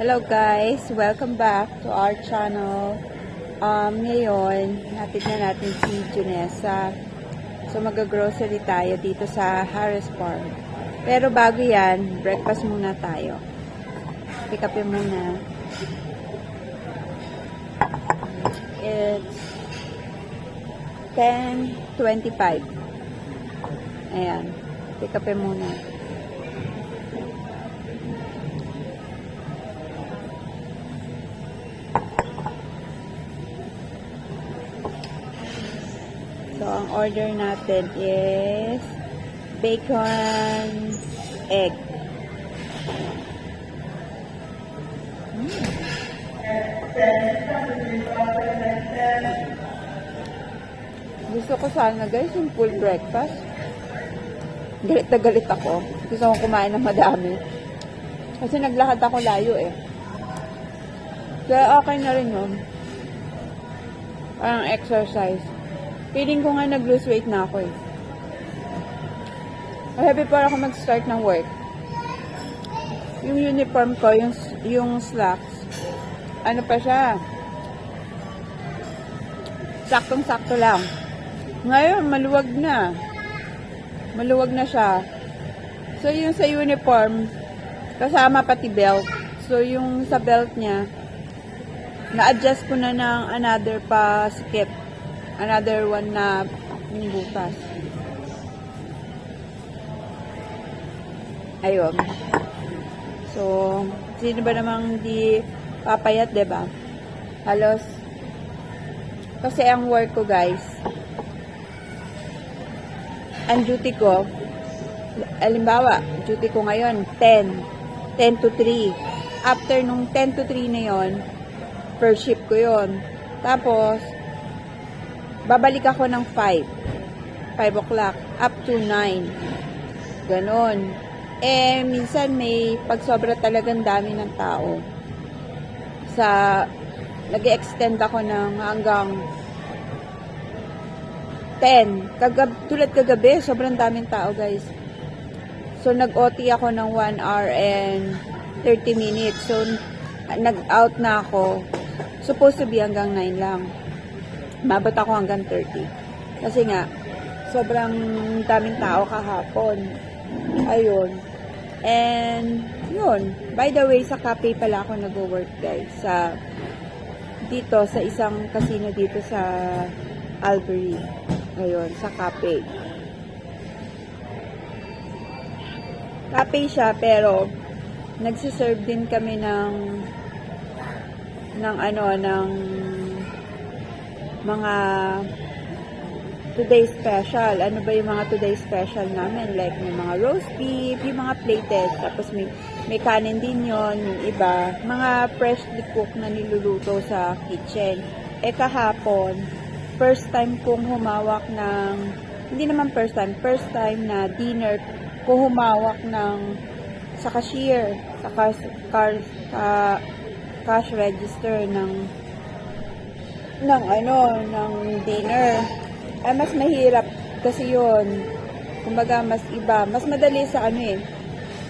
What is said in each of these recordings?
Hello guys, welcome back to our channel. Um, ngayon, natin na natin si Junessa. So mag-grocery tayo dito sa Harris Farm. Pero bago yan, breakfast muna tayo. Pick up muna. It's 10.25. Ayan. Pick up muna. Order natin is bacon, egg. Gusto ko sana guys yung full breakfast. Galit na galit ako. Gusto kong kumain ng madami. Kasi naglakad ako layo eh. Kaya okay na rin yun. Parang exercise. Feeling ko nga nag-lose weight na ako eh. Kaya before ako mag-start ng work, yung uniform ko, yung, yung slacks, ano pa siya, saktong-sakto lang. Ngayon, maluwag na. Maluwag na siya. So, yung sa uniform, kasama pati belt. So, yung sa belt niya, na-adjust ko na ng another pa skip. Another one na butas. Ayun. So, sino ba namang di papayat, ba? Halos kasi ang work ko, guys, ang duty ko, alimbawa, duty ko ngayon, 10. 10 to 3. After nung 10 to 3 na yon per shift ko yon Tapos, babalik ako ng 5. 5 o'clock. Up to 9. Ganon. Eh, minsan may pagsobra talagang dami ng tao. Sa, nag extend ako ng hanggang 10. Kagab tulad kagabi, sobrang daming tao, guys. So, nag-OT ako ng 1 hour and 30 minutes. So, nag-out na ako. Supposed to be hanggang 9 lang. Mabot ako hanggang 30. Kasi nga, sobrang daming tao kahapon. Ayun. And, yun. By the way, sa cafe pala ako nag-work, guys. Sa, dito, sa isang casino dito sa Albury. Ayun, sa cafe. Cafe siya, pero nagsiserve din kami ng ng ano, ng mga today special. Ano ba yung mga today special namin? Like, may mga roast beef, yung mga plated, tapos may, may kanin din yon yung iba. Mga freshly cooked na niluluto sa kitchen. Eh, kahapon, first time kong humawak ng, hindi naman first time, first time na dinner ko humawak ng sa cashier, sa cash, car, ka, cash register ng ng ano, ng dinner. Ay, mas mahirap kasi yon Kumbaga, mas iba. Mas madali sa ano eh.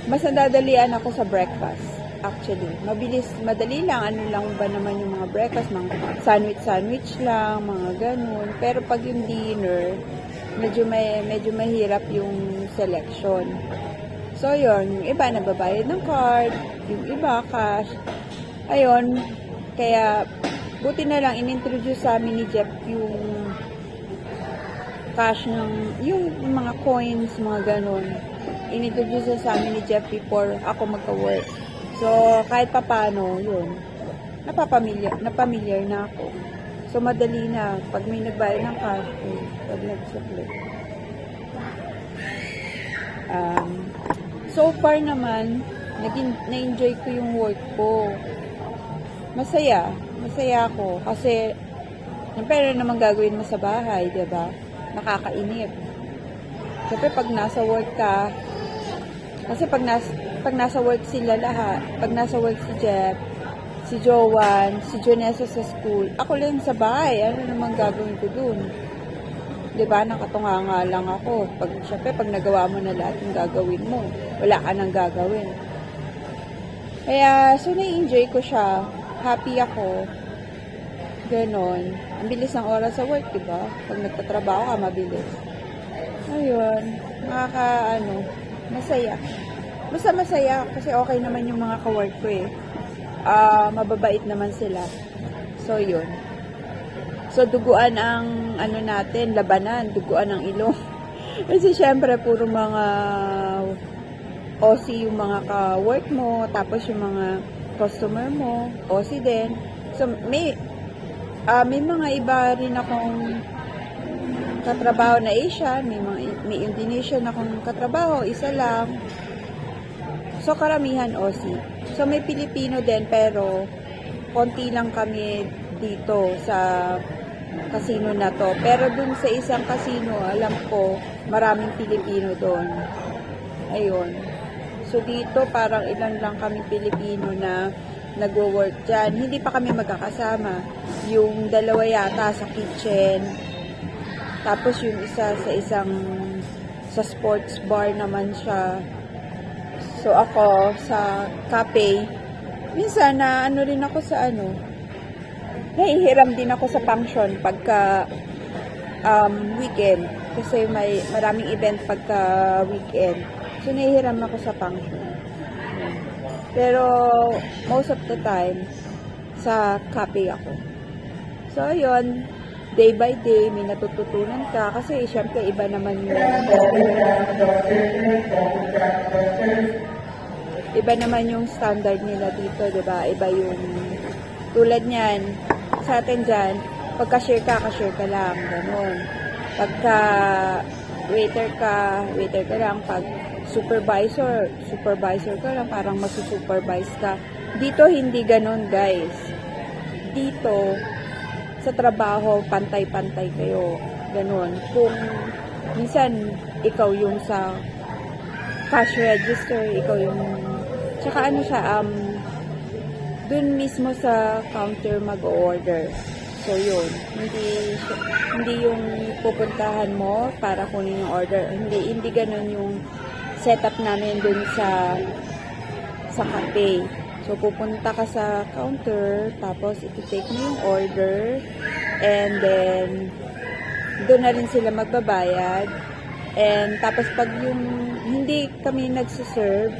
Mas nadadalian ako sa breakfast. Actually. Mabilis, madali lang. Ano lang ba naman yung mga breakfast? Mga sandwich-sandwich lang, mga ganun. Pero pag yung dinner, medyo, may, medyo mahirap yung selection. So, yon Yung iba nababayad ng card. Yung iba, cash. Ayun. Kaya, buti na lang, inintroduce sa amin ni Jeff yung cash ng, yung mga coins, mga ganun. Inintroduce sa amin ni Jeff before ako magka-work. So, kahit papano, yun, napapamilyar, napamilyar na ako. So, madali na. Pag may nagbayad ng cash, eh, pag nagsukli. Um, so far naman, naging, na-enjoy ko yung work ko. Masaya. Masaya ako. Kasi, pero naman gagawin mo sa bahay, di ba? Nakakainip. Siyempre, pag nasa work ka, kasi pag, nas, pag nasa work sila lahat, pag nasa work si Jeff, si Jowan, si Jonessa sa school, ako lang sa bahay, ano naman gagawin ko dun? 'di ba nakatunga nga lang ako. Pag syempre pag nagawa mo na lahat ng gagawin mo, wala ka nang gagawin. Kaya, so na-enjoy ko siya. Happy ako. Ganon. Ang bilis ng oras sa work, di ba? Pag nagtatrabaho ka, mabilis. Ayun. Nakaka, ano, masaya. Basta masaya kasi okay naman yung mga kawork ko eh. Ah, mababait naman sila. So, yun. So, duguan ang, ano natin, labanan, duguan ang ilong. kasi syempre, puro mga OC yung mga ka-work mo, tapos yung mga customer mo, OC din. So, may, ah may mga iba rin akong katrabaho na Asian, may mga may Indonesian akong katrabaho, isa lang. So, karamihan OC. So, may Pilipino din, pero konti lang kami dito sa casino na to. Pero dun sa isang casino, alam ko, maraming Pilipino doon. Ayun. So, dito parang ilan lang kami Pilipino na nagwo-work dyan. Hindi pa kami magkakasama. Yung dalawa yata sa kitchen. Tapos yung isa sa isang sa sports bar naman siya. So, ako sa cafe. Minsan na ano rin ako sa ano, nahihiram din ako sa function pagka um, weekend. Kasi may maraming event pagka weekend. So, nahihiram ako sa function. Yun. Pero, most of the time, sa cafe ako. So, ayun, day by day, may natututunan ka. Kasi, syempre, iba naman yung iba naman yung standard nila dito, di ba? Iba yung tulad niyan, sa atin dyan, pagka share ka, ka-share ka lang, ganun. Pagka waiter ka, waiter ka lang. Pag supervisor, supervisor ka lang, parang masusupervise ka. Dito, hindi ganun, guys. Dito, sa trabaho, pantay-pantay kayo. Ganun. Kung minsan, ikaw yung sa cash register, ikaw yung tsaka ano siya, um, dun mismo sa counter mag-order. So, yun. Hindi, hindi yung pupuntahan mo para kunin yung order. Hindi, hindi ganun yung setup namin dun sa sa cafe. So, pupunta ka sa counter, tapos iti-take mo yung order, and then, doon na rin sila magbabayad. And tapos pag yung hindi kami nagsiserve,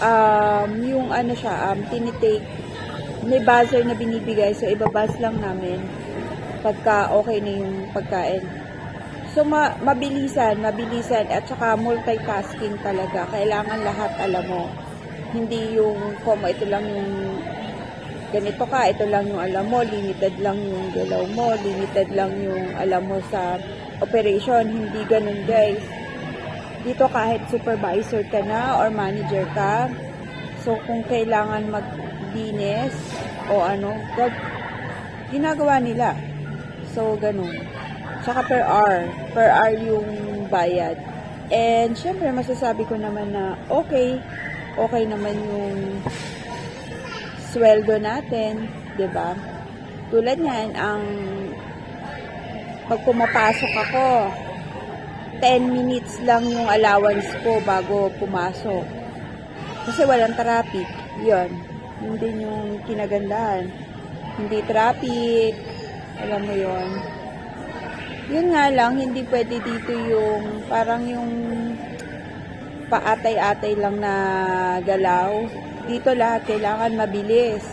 um, yung ano siya, um, tinitake, may buzzer na binibigay, so ibabuzz lang namin pagka okay na yung pagkain. So, ma- mabilisan, mabilisan, at saka multitasking talaga. Kailangan lahat alam mo. Hindi yung, kung ito lang yung ganito ka, ito lang yung alam mo, limited lang yung galaw mo, limited lang yung alam mo sa operation. Hindi ganun, guys. Dito kahit supervisor ka na or manager ka, so kung kailangan mag-linis o ano, gag- ginagawa nila. So, ganun. Tsaka per hour. Per hour yung bayad. And, syempre, masasabi ko naman na okay. Okay naman yung sweldo natin, ba? Tulad niyan, ang pag pumapasok ako, 10 minutes lang yung allowance ko bago pumasok. Kasi walang traffic. 'Yon. Yun din yung kinagandahan. Hindi traffic. Alam mo 'yon. Yun nga lang, hindi pwede dito yung parang yung paatay-atay lang na galaw. Dito lahat kailangan mabilis.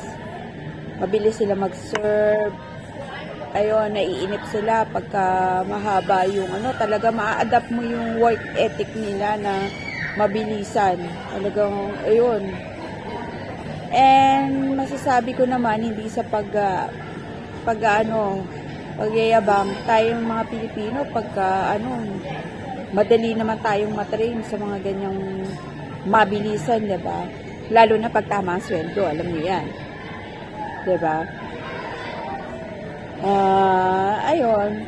Mabilis sila mag-serve. Ayun, naiinip sila pagka mahaba yung ano, talaga maa-adapt mo yung work ethic nila na mabilisan. Talagang, ayun. And masasabi ko naman, hindi sa pag, ah, pag ano, pagyayabang, tayong mga Pilipino, pagka ano, madali naman tayong matrain sa mga ganyang mabilisan, 'di ba? Lalo na pag tama ang sweldo, alam niyo 'yan. 'Di ba? Ah, ayun.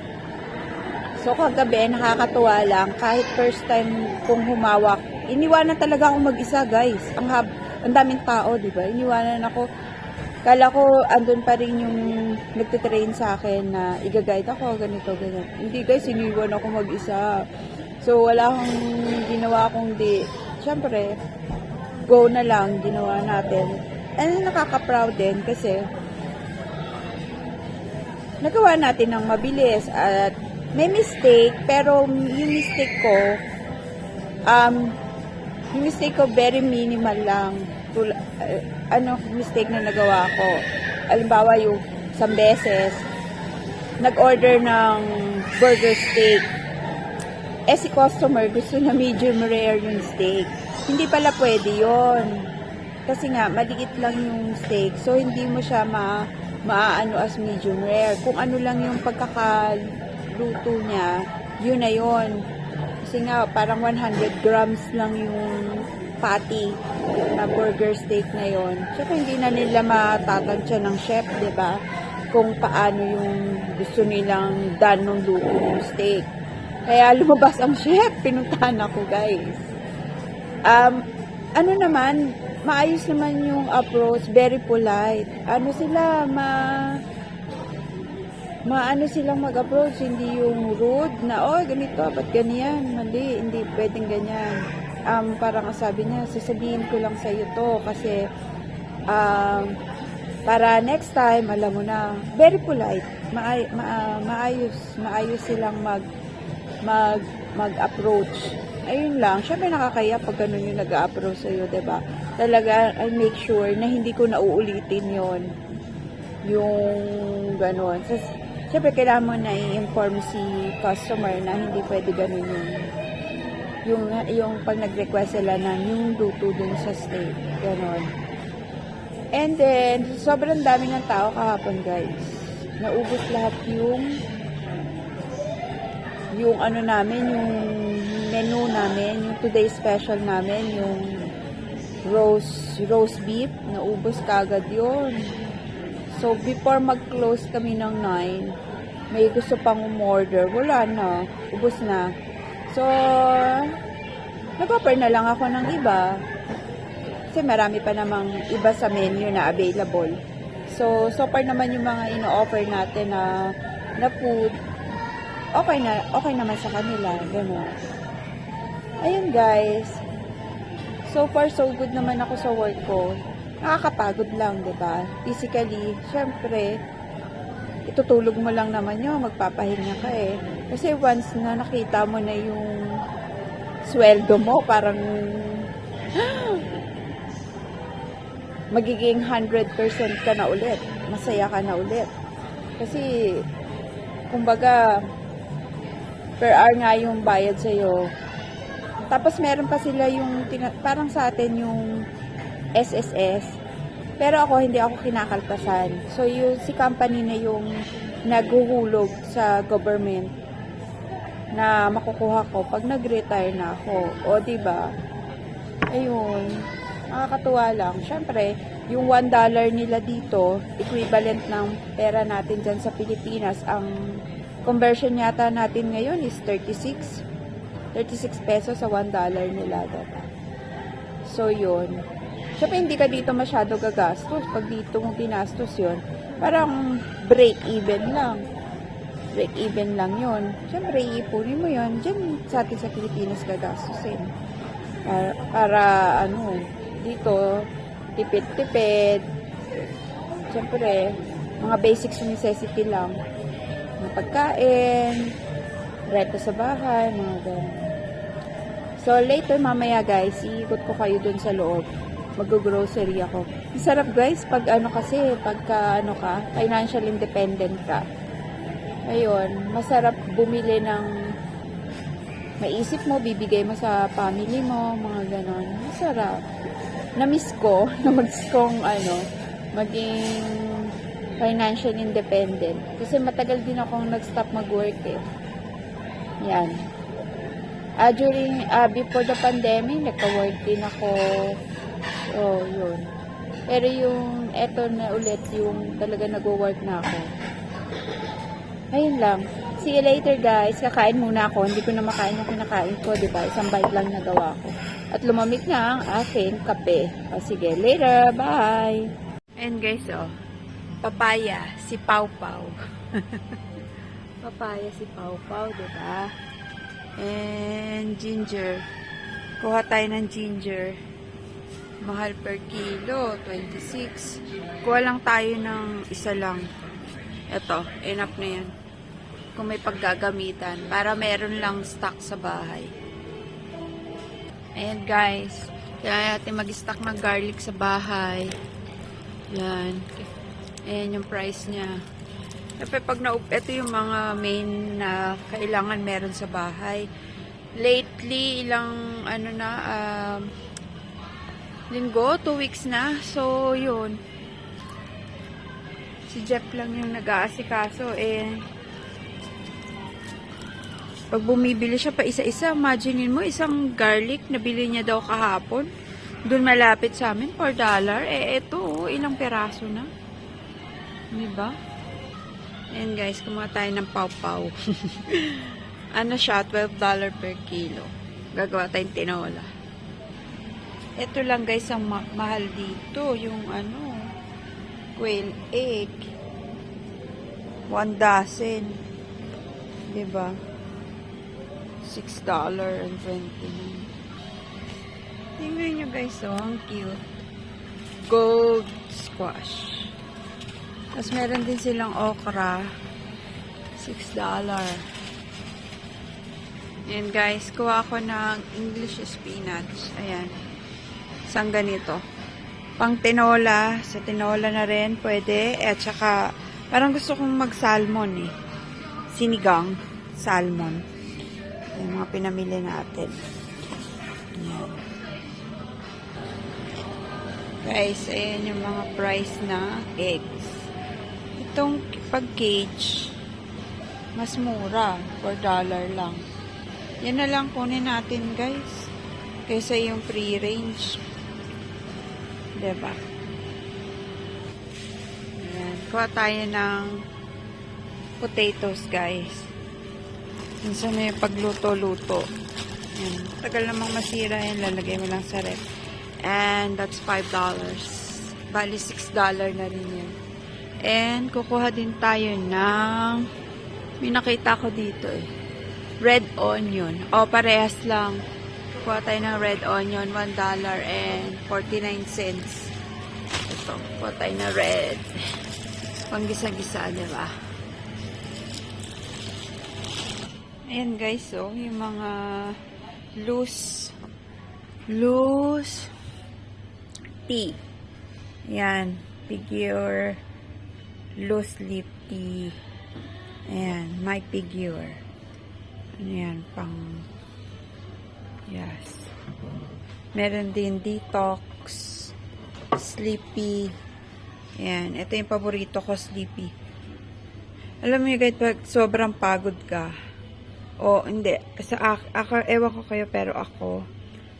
So kagabi nakakatuwa lang kahit first time kong humawak. Iniwanan talaga ako mag-isa, guys. Ang hab ang daming tao, 'di ba? Iniwanan ako. Kala ko andun pa rin yung nagtitrain sa akin na iga-guide ako, ganito, ganyan. Hindi guys, iniwan ako mag-isa. So, wala akong ginawa kung di, syempre, go na lang ginawa natin. And nakaka-proud din kasi nagawa natin ng mabilis at may mistake pero yung mistake ko um yung mistake ko very minimal lang Tula, uh, ano mistake na nagawa ko. Alimbawa yung isang beses nag-order ng burger steak. Eh si customer gusto na medium rare yung steak. Hindi pala pwede yon kasi nga maliit lang yung steak so hindi mo siya ma maaano as medium rare. Kung ano lang yung pagkakaluto niya yun na yun. Kasi nga parang 100 grams lang yung patty na burger steak na yon Tsaka hindi na nila matatansya ng chef, di ba? Kung paano yung gusto nilang done ng luto ng steak. Kaya lumabas ang chef, pinuntahan ako guys. Um, ano naman, maayos naman yung approach, very polite. Ano sila, ma maano silang mag-approach, hindi yung rude na, oh, ganito, ba't ganyan? Mali, hindi pwedeng ganyan. Um, parang ang sabi niya, sasabihin ko lang sa iyo to kasi um, para next time, alam mo na, very polite, maay, ma, maayos, maayos silang mag, mag, mag-approach. Ayun lang, syempre nakakaya pag ganun yung nag-approach sa'yo, ba Talaga, I make sure na hindi ko nauulitin yon yung ganun. So, syempre, kailangan mo na i-inform si customer na hindi pwede ganun yung yung, yung pag nag-request sila ng yung luto dun sa steak. Ganon. And then, sobrang dami ng tao kahapon, guys. Naubos lahat yung yung ano namin, yung menu namin, yung today special namin, yung roast, roast beef, naubos kagad yon So, before mag-close kami ng 9, may gusto pang umorder. Wala na. Ubus na. So, nag-offer na lang ako ng iba. Kasi marami pa namang iba sa menu na available. So, so far naman yung mga ino-offer natin na, na food, okay na, okay naman sa kanila. Ganun. Ayun guys. So far, so good naman ako sa work ko nakakapagod lang, ba? Physically, syempre, itutulog mo lang naman 'yon, magpapahinga ka eh. Kasi once na nakita mo na yung sweldo mo, parang magiging 100% ka na ulit. Masaya ka na ulit. Kasi, kumbaga, per hour nga yung bayad sa'yo. Tapos meron pa sila yung, parang sa atin yung SSS. Pero ako, hindi ako kinakaltasan. So, yung si company na yung naghuhulog sa government na makukuha ko pag nag-retire na ako. O, ba Ayun. Nakakatuwa lang. Siyempre, yung $1 nila dito, equivalent ng pera natin dyan sa Pilipinas. Ang conversion yata natin ngayon is 36. 36 pesos sa $1 nila. Diba? So, yun. Siyempre, hindi ka dito masyado gagastos. Pag dito mo ginastos yun, parang break even lang. Break even lang yun. Siyempre, iipunin mo yun. Diyan sa atin sa Pilipinas gagastusin. Para, para ano, dito, tipid-tipid. Siyempre, mga basics necessity lang. Mga pagkain, renta sa bahay, mga ganun. So, later mamaya guys, iikot ko kayo dun sa loob mag-grocery ako. Sarap guys, pag ano kasi, pagka ano ka, financial independent ka. Ayun, masarap bumili ng maisip mo, bibigay mo sa family mo, mga ganon. Masarap. Na-miss ko, na mag kong ano, maging financial independent. Kasi matagal din akong nag-stop mag-work eh. Yan. Uh, during, uh, before the pandemic, nagka-work din ako Oh, yun. Pero yung eto na ulit, yung talaga nag-work na ako. Ayun lang. See you later guys. Kakain muna ako. Hindi ko na makain yung kinakain ko, di ba? Isang bite lang nagawa ko. At lumamig na ang aking kape. O sige, later. Bye! And guys, oh. Papaya, si Pau Pau. Papaya, si Pau Pau, di ba? And ginger. Kuha tayo ng ginger. Mahal per kilo, 26. Kuha lang tayo ng isa lang. Ito, enough na yan. Kung may paggagamitan. Para meron lang stock sa bahay. Ayan guys. Kaya natin mag-stock ng garlic sa bahay. Yan. Ayan yung price niya. Siyempre pag na ito yung mga main na kailangan meron sa bahay. Lately, ilang ano na, um, linggo, two weeks na. So, yun. Si Jeff lang yung nag-aasikaso. Eh, pag bumibili siya pa isa-isa, imaginein mo, isang garlic, nabili niya daw kahapon. Doon malapit sa amin, $4. Eh, eto, oh, ilang peraso na. Diba? Ayan guys, kumuha tayo ng pau-pau. ano siya, $12 per kilo. Gagawa tayong tinola. Ito lang guys ang ma- mahal dito, yung ano, quail egg. One dozen. Diba? $6.29. Tingnan nyo guys, oh, ang cute. Gold squash. Tapos meron din silang okra. $6. Ayan guys, kuha ako ng English spinach. Ayan. Isang ganito. Pang tinola. Sa tinola na rin, pwede. At saka, parang gusto kong mag-salmon eh. Sinigang. Salmon. Yung mga pinamili natin. Ayan. Guys, ayan yung mga price na eggs. Itong pag-cage, mas mura. $4 lang. Yan na lang kunin natin, guys. Kaysa yung free-range. Diba? Ayan. Kuha tayo ng potatoes, guys. Minsan na pagluto-luto. Tagal namang masira yan. Lalagay mo lang sa rep. And that's $5. Bali, $6 na rin yan. And kukuha din tayo ng may nakita ko dito eh. Red onion. O, parehas lang. Kuha tayo ng red onion. $1 and 49 cents. Ito. Kuha tayo ng red. Panggisa-gisa, di ba? Ayan guys, oh. Yung mga loose loose tea. Ayan. Figure loose leaf tea. Ayan. My figure. Ano yan? Pang yes. Meron din detox sleepy. Ayan. Ito yung paborito ko, sleepy. Alam mo guys, pag sobrang pagod ka, o hindi, sa ak- ako, ewan ko kayo, pero ako,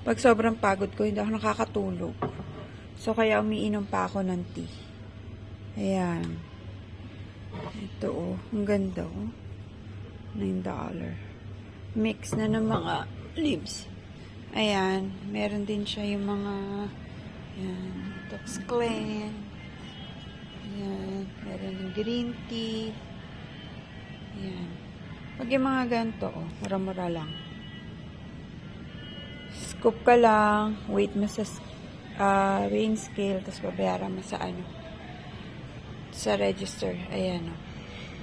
pag sobrang pagod ko, hindi ako nakakatulog. So, kaya umiinom pa ako ng tea. Ayan. Ito, oh. Ang ganda, oh. $9. Mix na ng mga leaves. Ayan. Meron din siya yung mga ayan. Tox Clean. Ayan. Meron yung green tea. Ayan. Pag yung mga ganito, oh, mura-mura lang. Scoop ka lang, wait mo sa uh, weighing scale, tapos babayaran mo sa ano, sa register. Ayan, oh.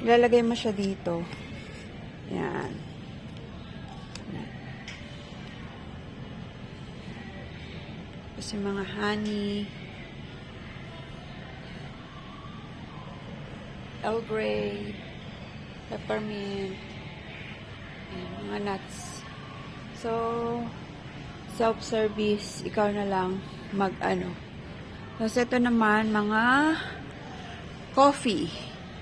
Ilalagay mo siya dito. Yan. Tapos yung mga honey. Earl Grey. Peppermint. Ayan, mga nuts. So, self-service, ikaw na lang mag-ano. Tapos ito naman, mga coffee.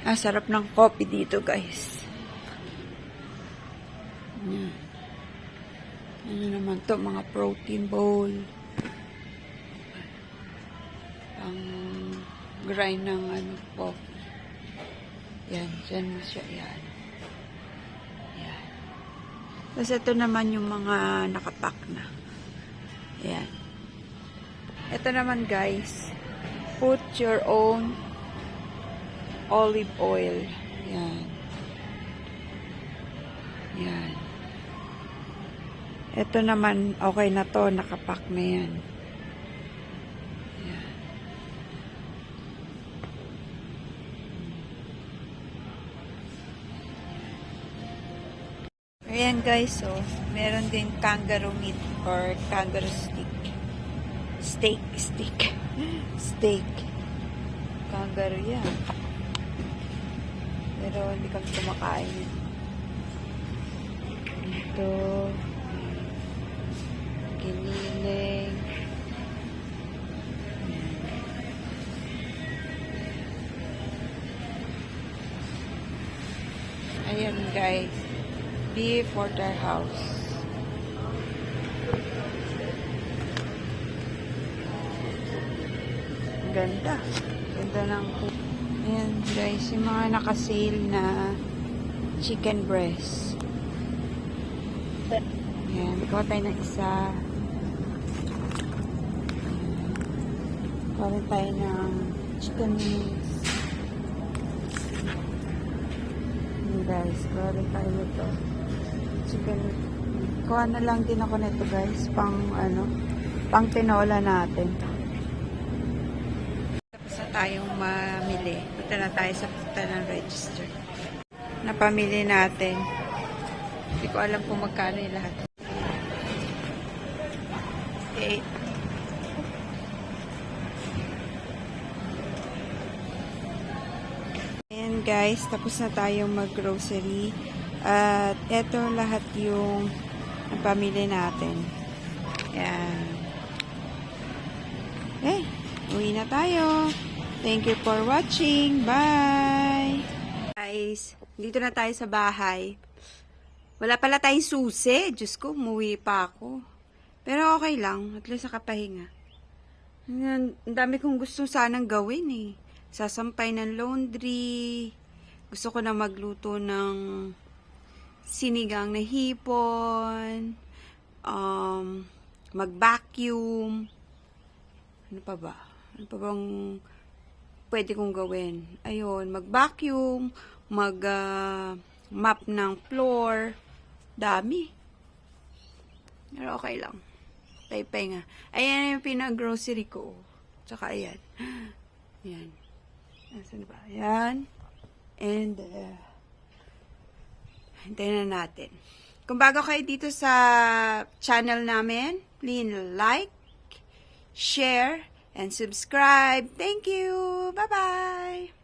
Ah, sarap ng coffee dito, guys. Ayan. Ano naman to, mga protein bowl. Pang grind ng ano, coffee. Yan, dyan mo siya, yan. Yan. Tapos ito naman yung mga nakapack na. Yan. Ito naman guys, put your own olive oil. Yan. Yan. Ito naman, okay na to, nakapack na yan. Ayan guys, so meron din kangaroo meat or kangaroo stick. Steak, stick. Steak. Kangaroo yan. Pero hindi kami kumakain. Ito. Giniling. Ayan guys. Beef Porterhouse. Ganda. Ganda ng Ayan guys, yung mga nakasale na chicken breast. Ayan, ikaw tayo ng isa. Rin tayo ng chicken wings. Ayan guys, rin tayo nito. Chicken Kuha na lang din ako nito guys, pang ano, pang tinola natin. Tapos na tayong mamili. Punta na tayo sa punta ng register. Napamili natin. Hindi ko alam kung magkano yung lahat. Okay. Ayan guys, tapos na tayong mag-grocery. At eto lahat yung napamili natin. Ayan. Okay, uwi na tayo. Thank you for watching. Bye! Guys, dito na tayo sa bahay. Wala pala tayong susi. Diyos ko, umuwi pa ako. Pero okay lang. At least nakapahinga. Ang ang dami kong gusto sanang gawin eh. Sasampay ng laundry. Gusto ko na magluto ng sinigang na hipon. Um, mag-vacuum. Ano pa ba? Ano pa bang pwede kong gawin? Ayun, mag-vacuum, mag-map ng floor. Dami. Pero okay lang. Taipay nga. Ayan yung pinag-grocery ko. Tsaka ayan. Ayan. Nasaan ba? Ayan. And, uh, Hintayin na natin. Kung bago kayo dito sa channel namin, please like, share, and subscribe. Thank you! Bye-bye!